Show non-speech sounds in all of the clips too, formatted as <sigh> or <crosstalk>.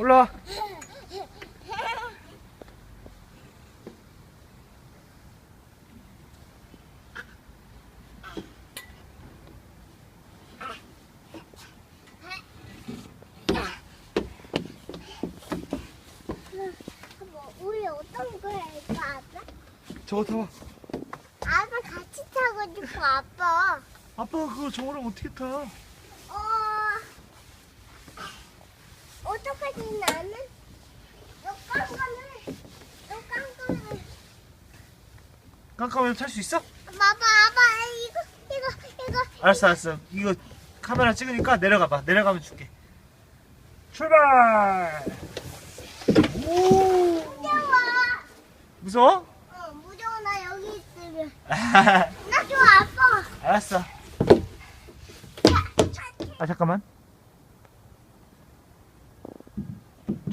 올라와. 뭐, 우리 어떤 거 할까, 아빠? 저거 타봐. 아빠 같이 타고 싶어, 아빠. 아빠가 그거 저거랑 어떻게 타? 어, 어떡하지, 나는? 요 깜깜을, 요 깜깜을. 깜깜하면 탈수 있어? 아빠, 아빠, 이거, 이거, 이거. 알았어, 알았어. 이거 카메라 찍으니까 내려가봐. 내려가면 줄게. 출발! 오! 무서워. 무서워? 어, 무서워, 나 여기 있으면. <laughs> 나 줘, 아빠. 알았어. 아, 잠깐만.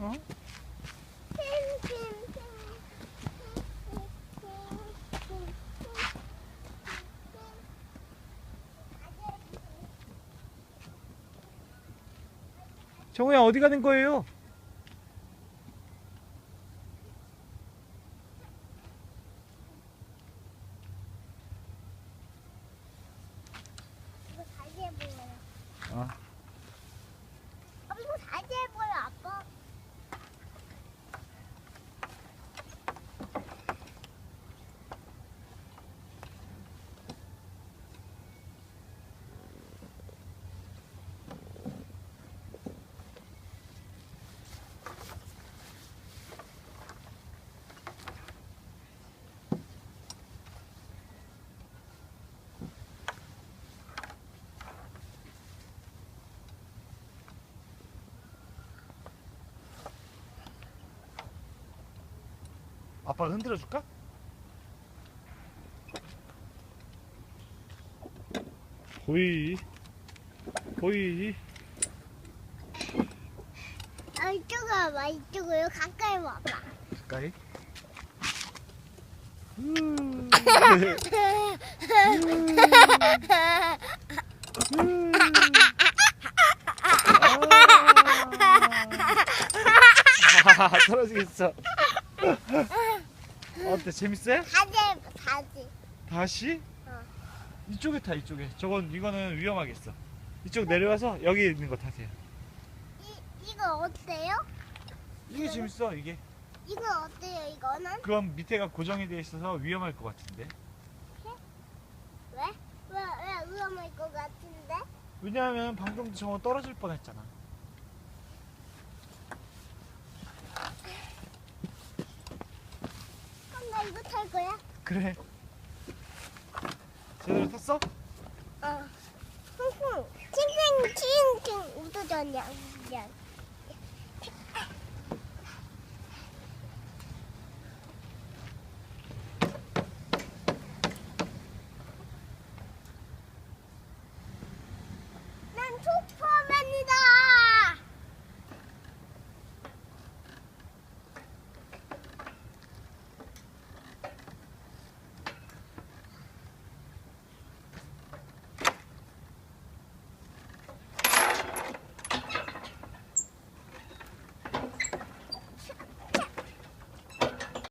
어? 정우야, 어디 가는 거예요? 아, 이거 다시 해보여, 아빠. 아빠가 흔들어 줄까? 보이. 보이. 아, 이쪽으로 와봐, 이쪽으로 가까이 와봐. 가까이. 음. 음. <laughs> 아, 떨어지겠어. <laughs> 어때 재밌어요? 다시 다시. 다시? 어. 이쪽에 타 이쪽에. 저건 이거는 위험하겠어. 이쪽 내려와서 여기 있는 거 타세요. 이, 이거 어때요? 이게 재밌어 이게. 이거 어때요, 이거는? 그럼 밑에가 고정이 돼 있어서 위험할 것 같은데. 왜? 왜, 왜 위험할 것 같은데? 왜냐하면 방금도 저거 떨어질 뻔했잖아. 탈 거야? 그래. 제대로 탔어? 어. 쿵쿵. 칭칭 칭칭 우두전이야 우두전. 난 초파.